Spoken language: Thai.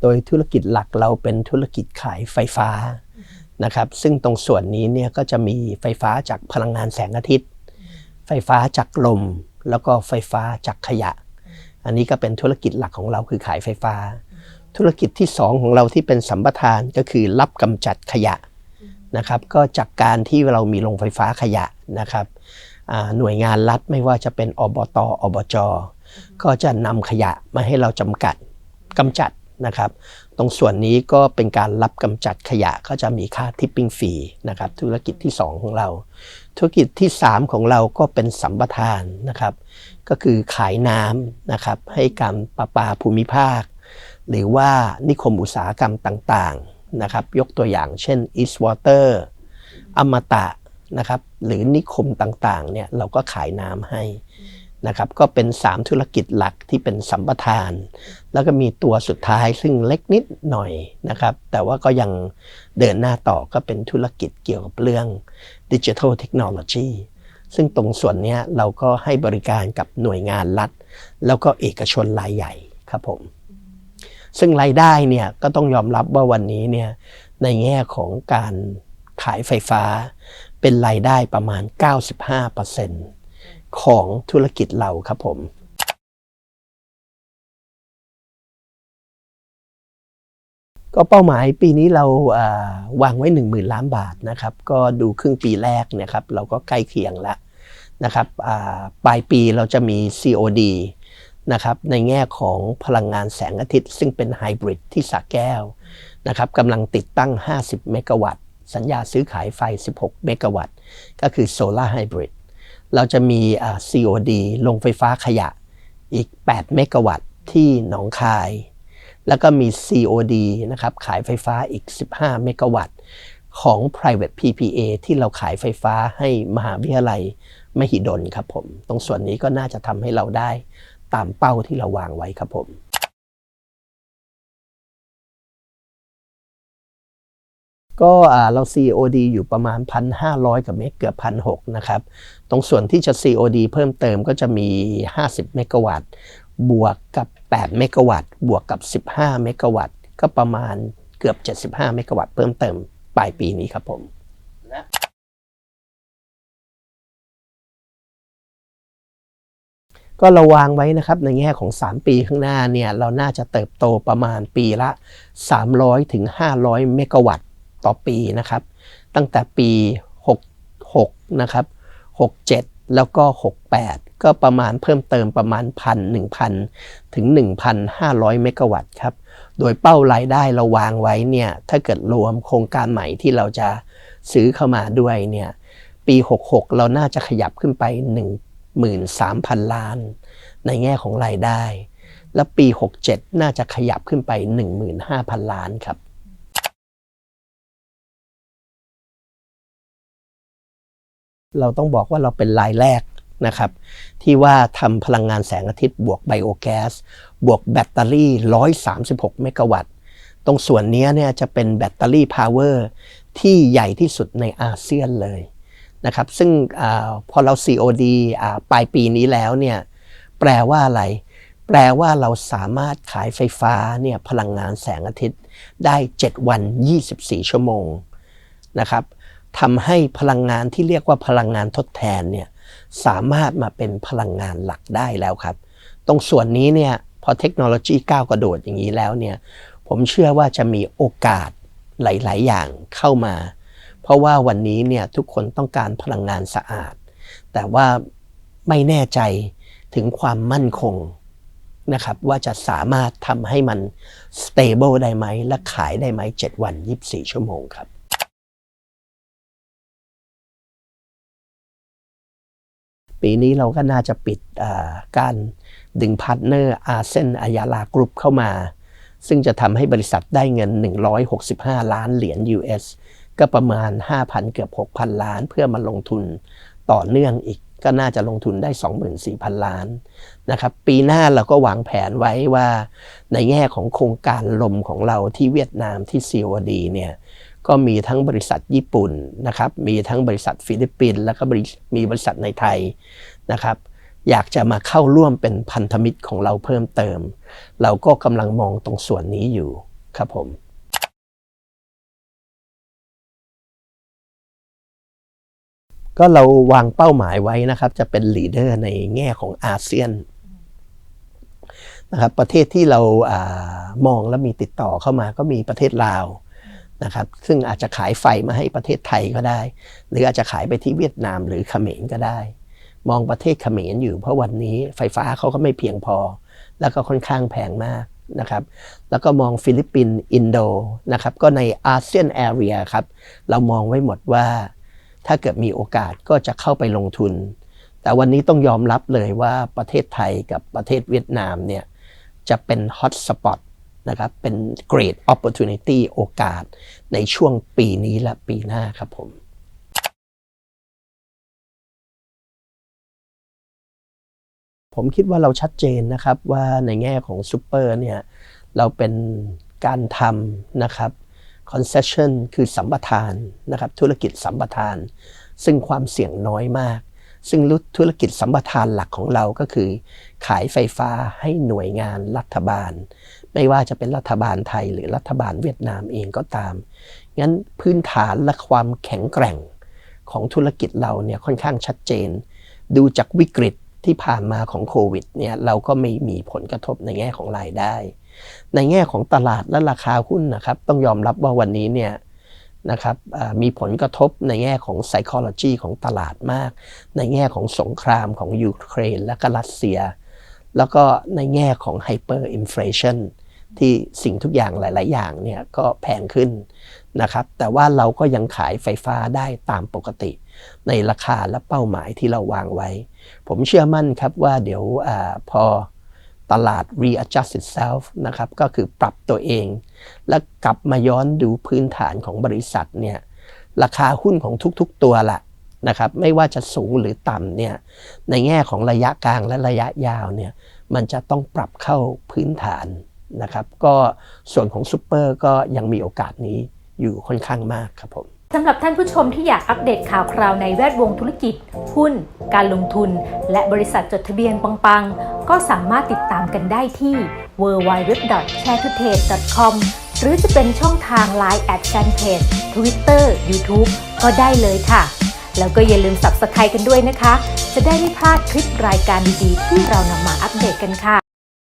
โดยธุรกิจหลักเราเป็นธุรกิจขายไฟฟ้านะครับ ซึ่งตรงส่วนนี้เนี่ยก็จะมีไฟฟ้าจากพลังงานแสงอาทิตย์ ไฟฟ้าจากลม แล้วก็ไฟฟ้าจากขยะ อันนี้ก็เป็นธุรกิจหลักของเราคือขายไฟฟ้า ธุรกิจที่สองของเราที่เป็นสัมปทานก็คือรับกำจัดขยะนะครับก็จากการที่เรามีโรงไฟฟ้าขยะนะครับหน่วยงานรัฐไม่ว่าจะเป็นอบตอบจ ก็จะนำขยะมาให้เราจำกัดกำจัด นะครับ ตรงส่วนนี้ก็เป็นการรับกำจัดขยะก็จะมีค่าทิปปิ้งฟรีนะครับ ธุรกิจที่ 2 ของเรา ธุรกิจที่ 3 ของเราก็เป็นสัมปทานนะครับ ก็คือขายน้ำนะครับให้การประปาภูมิภาค หรือว่านิคมอุตสาหกรรมต่างๆนะครับ ยกตัวอย่างเช่น East Water อมตะนะครับ หรือนิคมต่างๆเนี่ยเราก็ขายน้ำให้ นะครับก็เป็น 3 ธุรกิจหลักที่เป็นสัมปทาน แล้วก็มีตัวสุดท้ายซึ่งเล็กนิดหน่อยนะครับ แต่ว่าก็ยังเดินหน้าต่อก็เป็นธุรกิจเกี่ยวกับเรื่องดิจิทัลเทคโนโลยีซึ่งตรงส่วนนี้เราก็ให้บริการกับหน่วยงานรัฐ แล้วก็เอกชนรายใหญ่ครับผม ซึ่งรายได้เนี่ยก็ต้องยอมรับว่าวันนี้เนี่ยในแง่ของการขายไฟฟ้าเป็นรายได้ประมาณ 95% ของธุรกิจเราครับผมก็เป้าหมายปีนี้เราวางไว้ 1 0,000 ล้านบาทนะครับ ก็ดูครึ่งปีแรกนะครับ เราก็ใกล้เคียงแล้วนะครับปลายปีเราจะมี COD นะครับในแง่ของพลังงานแสงอาทิตย์ ซึ่งเป็นไฮบริดที่สระแก้วนะครับกำลังติดตั้ง 50 เมกะวัตต์ สัญญาซื้อขายไฟ 16 เมกะวัตต์ ก็คือโซลาร์ไฮบริด เราจะมี COD ลงไฟฟ้าขยะอีก 8 เมกะวัตต์ที่หนองคาย แล้วก็มี COD นะครับขายไฟฟ้าอีก 15 เมกะวัตต์ของ private PPA ที่เราขายไฟฟ้าให้มหาวิทยาลัยมหิดลครับผม ตรงส่วนนี้ก็น่าจะทำให้เราได้ตามเป้าที่เราวางไว้ครับผม ก็เรา COD อยู่ประมาณ 1,500 กับเมกเกือบ1,600นะครับ ตรงส่วนที่จะ COD เพิ่มเติมก็จะมี 50 เมกะวัตต์ บวกกับ 8 เมกะวัตต์ บวกกับ 15 เมกะวัตต์ ก็ประมาณเกือบ 75 เมกะวัตต์เพิ่มเติมปลายปีนี้ครับผมก็เราวางไว้นะครับในแง่ของ 3 ปีข้างหน้าเนี่ยเราน่าจะเติบโตประมาณปีละ 300ถึง500 เมกะวัตต์ ต่อปีนะครับ ตั้งแต่ปี 66 นะครับ 67 แล้วก็ 68 ก็ประมาณเพิ่มเติมประมาณ 1,000 1,000 ถึง 1,500 เมกะวัตต์ครับ โดยเป้ารายได้เราวางไว้เนี่ย ถ้าเกิดรวมโครงการใหม่ที่เราจะซื้อเข้ามาด้วยเนี่ย ปี 66 เราน่าจะขยับขึ้นไป 13,000 ล้าน ในแง่ของรายได้ และปี 67 น่าจะขยับขึ้นไป 15,000 ล้านครับ เราต้องบอกว่าเราเป็นรายแรกนะครับที่ว่าทำพลังงานแสงอาทิตย์บวกไบโอแก๊สบวกแบตเตอรี่ 136 เมกะวัตต์ ตรงส่วนนี้เนี่ยจะเป็นแบตเตอรี่พาวเวอร์ที่ใหญ่ที่สุดในอาเซียนเลยนะครับซึ่งอพอเรา COD อปลายปีนี้แล้วเนี่ยแปลว่าอะไร แปลว่าเราสามารถขายไฟฟ้าเนี่ยพลังงานแสงอาทิตย์ได้ 7 วัน 24 ชั่วโมงนะครับ ทำให้พลังงานที่เรียกว่าพลังงานทดแทนเนี่ยสามารถมาเป็นพลังงานหลักได้แล้วครับ ตรงส่วนนี้เนี่ยพอเทคโนโลยีก้าวกระโดดอย่างนี้แล้วเนี่ยผมเชื่อว่าจะมีโอกาสหลาย ๆ อย่างเข้ามา เพราะว่าวันนี้เนี่ยทุกคนต้องการพลังงานสะอาด แต่ว่าไม่แน่ใจถึงความมั่นคงนะครับว่าจะสามารถทำให้มัน stable ได้ไหม และขายได้ไหม 7 วัน 24 ชั่วโมงครับ ปีนี้เราก็น่าจะปิดการดึงพาร์ทเนอร์อาเซนอายาลากรุ๊ปเข้ามา ซึ่งจะทำให้บริษัทได้เงิน 165 ล้านเหรียญ US ก็ประมาณ 5,000 เกือบ 6,000 ล้าน เพื่อมาลงทุนต่อเนื่องอีกก็น่าจะลงทุนได้ 24,000 ล้านนะครับปีหน้าเราก็วางแผนไว้ว่าในแง่ของโครงการลมของเราที่เวียดนามที่ COD เนี่ย ก็มีทั้งบริษัทญี่ปุ่นนะครับมีทั้งบริษัทฟิลิปปินส์แล้วก็บริมีบริษัทในไทยนะครับอยากจะมาเข้าร่วมเป็นพันธมิตรของเราเพิ่มเติม เราก็กำลังมองตรงส่วนนี้อยู่ครับผมก็เราวางเป้าหมายไว้นะครับ จะเป็นลีดเดอร์ในแง่ของอาเซียนนะครับ ประเทศที่เราอามองและมีติดต่อเข้ามาก็มีประเทศลาว นะครับซึ่งอาจจะขายไฟมาให้ประเทศไทยก็ได้ หรืออาจจะขายไปที่เวียดนามหรือเขมรก็ได้ มองประเทศเขมรอยู่เพราะวันนี้ไฟฟ้าเขาก็ไม่เพียงพอ แล้วก็ค่อนข้างแพงมากนะครับแล้วก็มองฟิลิปปินส์อินโดนะครับก็ในอาเซียนแอเรียครับเรามองไว้หมดว่า ถ้าเกิดมีโอกาสก็จะเข้าไปลงทุน แต่วันนี้ต้องยอมรับเลยว่าประเทศไทยกับประเทศเวียดนามเนี่ยจะเป็นฮอตสปอต นะครับเป็น great opportunity โอกาสในช่วงปีนี้และปีหน้าครับผมผมคิดว่าเราชัดเจนนะครับว่าในแง่ของซูเปอร์เนี่ยเราเป็นการทำนะครับ concession คือสัมปทานนะครับธุรกิจสัมปทาน ซึ่งความเสี่ยงน้อยมาก ซึ่งธุรกิจสัมปทานหลักของเราก็คือ ขายไฟฟ้าให้หน่วยงานรัฐบาล ไม่ว่าจะเป็นรัฐบาลไทยหรือรัฐบาลเวียดนามเองก็ตาม งั้นพื้นฐานและความแข็งแกร่งของธุรกิจเราเนี่ยค่อนข้างชัดเจน ดูจากวิกฤตที่ผ่านมาของโควิดเนี่ยเราก็ไม่มีผลกระทบในแง่ของรายได้ ในแง่ของตลาดและราคาหุ้นนะครับ ต้องยอมรับว่าวันนี้เนี่ยนะครับมีผลกระทบในแง่ของ psychology ของตลาดมาก ในแง่ของสงครามของยูเครนและก็รัสเซีย แล้วก็ในแง่ของ hyper inflation ที่สิ่งทุกอย่างหลาย ๆ อย่างเนี่ยก็แพงขึ้นนะครับ แต่ว่าเราก็ยังขายไฟฟ้าได้ตามปกติ ในราคาและเป้าหมายที่เราวางไว้ ผมเชื่อมั่นครับว่าเดี๋ยวอพอตลาด readjust itself นะครับ ก็คือปรับตัวเอง และกลับมาย้อนดูพื้นฐานของบริษัทเนี่ย ราคาหุ้นของทุก ๆ ตัวละ นะครับไม่ว่าจะสูงหรือต่ำเนี่ยในแง่ของระยะกลางและระยะยาวเนี่ยมันจะต้องปรับเข้าพื้นฐานนะครับ ก็ส่วนของซูเปอร์ก็ยังมีโอกาสนี้อยู่ค่อนข้างมากครับผมสำหรับท่านผู้ชมที่อยากอัปเดตข่าวคราวในแวดวงธุรกิจ หุ้น การลงทุน และบริษัทจดทะเบียนปังๆ ก็สามารถติดตามกันได้ที่ w w w s h a r e t o t a d e c o m หรือจะเป็นช่องทาง Line แอดแฟนเพจ Twitter YouTube ก็ได้เลยค่ะ แล้วก็อย่าลืม Subscribe กันด้วยนะคะ จะได้ไม่พลาดคลิปรายการดีๆที่เรานำมาอัปเดตกันค่ะ